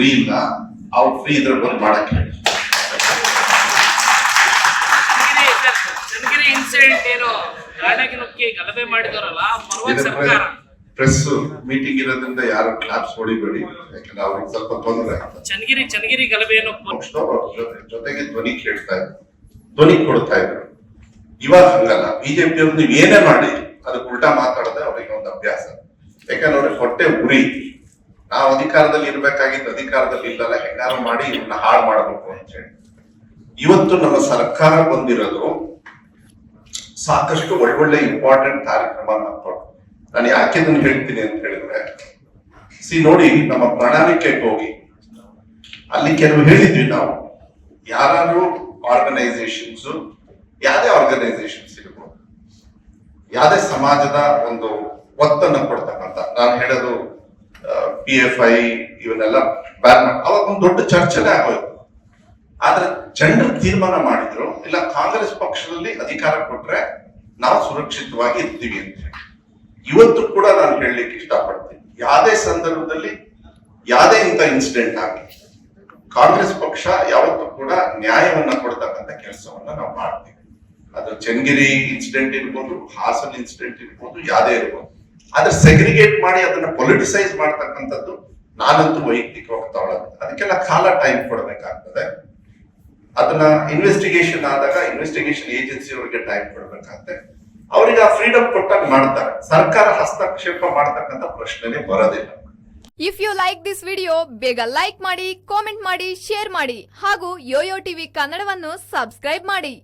Free ಇಲ್ಲ ಅವ್ರು free ಇದ್ರೆ ಬಂದು ಮಾಡಕ್ಕೆ ಹೇಳಿ. ಪ್ರೆಸ್ ಮೀಟಿಂಗ್ ಇರೋದ್ರಿಂದ ಯಾರು ಕ್ಲಾಪ್ಸ್ ಹೊಡಿಬೇಡಿ. ಯಾಕಂದ್ರೆ ಅವ್ರಿಗೆ ಸ್ವಲ್ಪ ತೊಂದರೆ ಚನ್ನಗಿರಿ ಚನ್ನಗಿರಿ ಗಲಭೆ ಏನು? ಜೊತೆ- ಜೊತೆಗೆ ಧ್ವನಿ ಕೇಳ್ತಾ ಇದ್ರು. ಧ್ವನಿ ಕೊಡ್ತಾ ಇದ್ರು. ಇವಾಗ ಹಂಗಲ್ಲ. ಬಿಜೆಪಿ ಅವ್ರು ನೀವು ಏನೇ ಮಾಡಿ ಅದಕ್ಕೆ ಉಲ್ಟಾ ಮಾತಾಡದೆ ಅವ್ರಿಗೆ ಒಂದು ಅಭ್ಯಾಸ. ಯಾಕಂದ್ರೆ ಅವ್ರಿಗೆ ಹೊಟ್ಟೆ ಉರಿ. ನಾವು ಅಧಿಕಾರದಲ್ಲಿ ಇರ್ಬೇಕಾಗಿದ್ದು ಅಧಿಕಾರದಲ್ಲಿ ಇಲ್ಲಲ್ಲ, ಹೆಂಗಾರು ಮಾಡಿ ಇವನ್ನ ಹಾಳು ಮಾಡಬೇಕು ಅಂತ ಹೇಳಿ. ಇವತ್ತು ನಮ್ಮ ಸರ್ಕಾರ ಬಂದಿರೋದು ಸಾಕಷ್ಟು ಒಳ್ಳೊಳ್ಳೆ ಇಂಪಾರ್ಟೆಂಟ್ ಕಾರ್ಯಕ್ರಮ ಮಾಡ್ಕೊಂಡು ನಾನು ಯಾಕೆ ಇದನ್ನ ಹೇಳ್ತೀನಿ ಅಂತ ಹೇಳಿದ್ರೆ, ಸಿ ನೋಡಿ ನಮ್ಮ ಪ್ರಣಾಳಿಕೆಗೆ ಹೋಗಿ, ಅಲ್ಲಿ ಕೆಲವು ಹೇಳಿದ್ವಿ ನಾವು. ಯಾರು ಆರ್ಗನೈಸೇಷನ್ಸ್ ಯಾವುದೇ ಆರ್ಗನೈಸೇಷನ್ಸ್ ಇರ್ಬೋದು, ಯಾವುದೇ ಸಮಾಜದ ಒಂದು ಒತ್ತನ್ನು ಕೊಡ್ತಕ್ಕಂಥ, ನಾನು ಹೇಳೋದು ಪಿ ಎಫ್ ಐ ಇವನ್ನೆಲ್ಲ ಬ್ಯಾನ್ ಅವಾಗ ಒಂದು ದೊಡ್ಡ ಚರ್ಚೆನೇ ಆಗೋಯ್ತು. ಆದ್ರೆ ಜನರು ತೀರ್ಮಾನ ಮಾಡಿದ್ರು, ಇಲ್ಲ ಕಾಂಗ್ರೆಸ್ ಪಕ್ಷದಲ್ಲಿ ಅಧಿಕಾರ ಕೊಟ್ರೆ ನಾವು ಸುರಕ್ಷಿತವಾಗಿ ಇರ್ತೀವಿ ಅಂತ ಇವತ್ತು ಕೂಡ ನಾನು ಹೇಳಲಿಕ್ಕೆ ಇಷ್ಟಪಡ್ತೀನಿ. ಯಾವುದೇ ಸಂದರ್ಭದಲ್ಲಿ, ಯಾವುದೇ ಇಂಥ ಇನ್ಸಿಡೆಂಟ್ ಆಗಲಿ, ಕಾಂಗ್ರೆಸ್ ಪಕ್ಷ ಯಾವತ್ತೂ ಕೂಡ ನ್ಯಾಯವನ್ನ ಕೊಡ್ತಕ್ಕಂಥ ಕೆಲಸವನ್ನ ನಾವು ಮಾಡ್ತೀವಿ. ಅದು ಚನ್ನಗಿರಿ ಇನ್ಸಿಡೆಂಟ್ ಇರ್ಬೋದು, ಹಾಸನ್ ಇನ್ಸಿಡೆಂಟ್ ಇರ್ಬೋದು, ಯಾವುದೇ ಇರ್ಬೋದು. ಆದ್ರೆ ಸೆಗ್ರಿಗೇಟ್ ಮಾಡಿ ಅದನ್ನ ಪೊಲಿಟಿಸೈಸ್ ಮಾಡ್ತಕ್ಕಂಥದ್ದು ನಾನಂತೂ ವೈಯಕ್ತಿಕವಾಗಿ ತಗೊಳ್ಳೋದು ಅದಕ್ಕೆಲ್ಲ ಕಾಲ ಟೈಮ್ ಕೊಡಬೇಕಾಗ್ತದೆ. ಅದನ್ನ ಇನ್ವೆಸ್ಟಿಗೇಷನ್ ಆದಾಗ ಇನ್ವೆಸ್ಟಿಗೇಷನ್ ಏಜೆನ್ಸಿ ಅವರಿಗೆ ಟೈಮ್ ಕೊಡ್ಬೇಕಾಗತ್ತೆ. ಅವರಿಗೆ ಆ ಫ್ರೀಡಮ್ ಕೊಟ್ಟಾಗ ಮಾಡ್ತಾರೆ. ಸರ್ಕಾರ ಹಸ್ತಕ್ಷೇಪ ಮಾಡ್ತಕ್ಕಂಥ ಪ್ರಶ್ನೆನೇ ಬರೋದಿಲ್ಲ. If you like this video ಬೇಗ ಲೈಕ್ ಮಾಡಿ ಕಾಮೆಂಟ್ ಮಾಡಿ ಶೇರ್ ಮಾಡಿ ಹಾಗೂ ಯೋಯೋ ಟಿವಿ ಕನ್ನಡವನ್ನು ಸಬ್ಸ್ಕ್ರೈಬ್ ಮಾಡಿ.